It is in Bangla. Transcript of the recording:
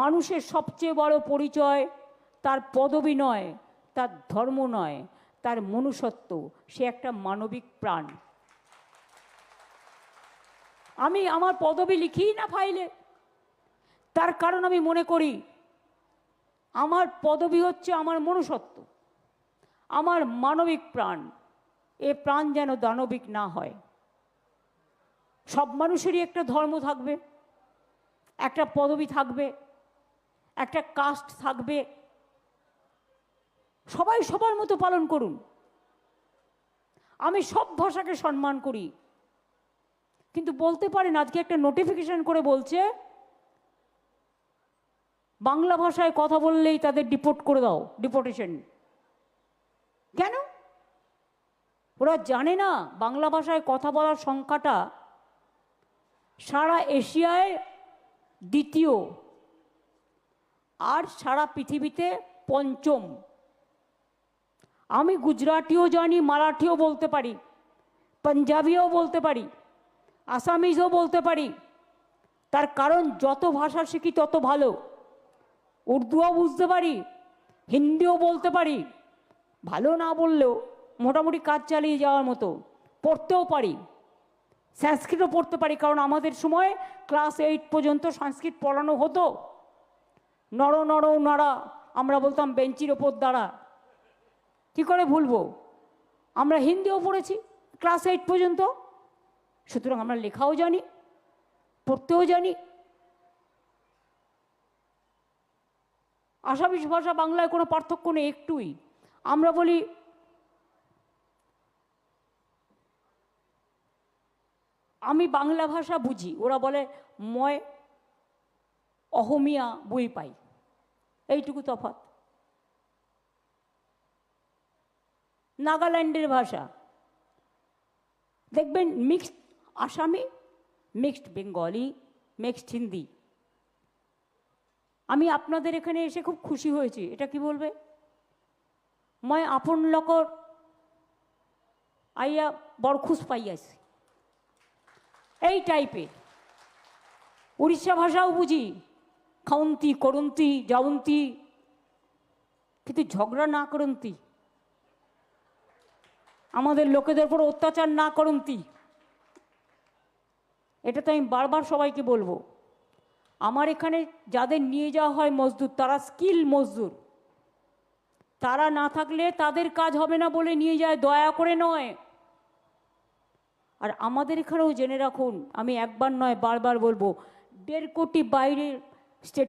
মানুষের সবচেয়ে বড় পরিচয় তার পদবি নয়, তার ধর্ম নয়, তার মনুষ্যত্ব। সে একটা মানবিক প্রাণ। আমি আমার পদবি লিখি না ফাইলে? তার কারণ আমি মনে করি, আমার পদবি হচ্ছে আমার মনুষ্যত্ব, আমার মানবিক প্রাণ। এ প্রাণ যেন দানবিক না হয়। সব মানুষেরই একটা ধর্ম থাকবে, একটা পদবি থাকবে একটা কাস্ট থাকবে। সবাই সবার মতো পালন করুন। আমি সব ভাষাকে সম্মান করি। কিন্তু বলতে পারেন, আজকে একটা নোটিফিকেশন করে বলছে, বাংলা ভাষায় কথা বললেই তাদের ডিপোর্ট করে দাও ডিপোর্টেশন কেন? ওরা জানে না, বাংলা ভাষায় কথা বলার সংখ্যাটা সারা এশিয়ায় দ্বিতীয়। আর সারা পৃথিবীতে পঞ্চম। আমি গুজরাটিও জানি, মারাঠিও বলতে পারি, পাঞ্জাবিও বলতে পারি, আসামিজও বলতে পারি। তার কারণ যত ভাষা শিখি তত ভালো। উর্দুও বুঝতে পারি, হিন্দিও বলতে পারি। ভালো না বললেও মোটামুটি কাজ চালিয়ে যাওয়ার মতো। পড়তেও পারি। সংস্কৃতও পড়তে পারি, কারণ আমাদের সময় ক্লাস এইট পর্যন্ত সংস্কৃত পড়ানো হতো। নর নর নড়া। আমরা বলতাম, বেঞ্চির ওপর দাঁড়া। কী করে ভুলবো? আমরা হিন্দিও পড়েছি, ক্লাস এইট পর্যন্ত। সুতরাং আমরা লেখাও জানি, পড়তেও জানি। আসামিস ভাষা বাংলায় কোনো পার্থক্য নেই একটুই। আমরা বলি, আমি বাংলা ভাষা বুঝি। ওরা বলে ময় অহমিয়া বই পাই। এইটুকু তফাৎ। নাগাল্যান্ডের ভাষা। দেখবেন মিক্সড আসামি, মিক্সড বেঙ্গলি, মিক্সড হিন্দি। আমি আপনাদের এখানে এসে খুব খুশি হয়েছি। এটা কি বলবে? মই আপন লোকর আইয়া বড় খুশ পাইয়াছি এই টাইপের উড়িষ্যা ভাষাও বুঝি। খাউন্তি, করন্তি যাওন্তি কিন্তু ঝগড়া না করন্তি। আমাদের লোকেদের উপর অত্যাচার না করন্তি। এটা তো আমি বারবার সবাইকে বলব। আমার এখানে যাদের নিয়ে যাওয়া হয় মজদুর, তারা স্কিল মজদুর। তারা না থাকলে তাদের কাজ হবে না বলে নিয়ে যায়, দয়া করে নয়। আর আমাদের এখানেও জেনে রাখুন, আমি একবার নয়, বারবার বলব, দেড় কোটি বাইরের stay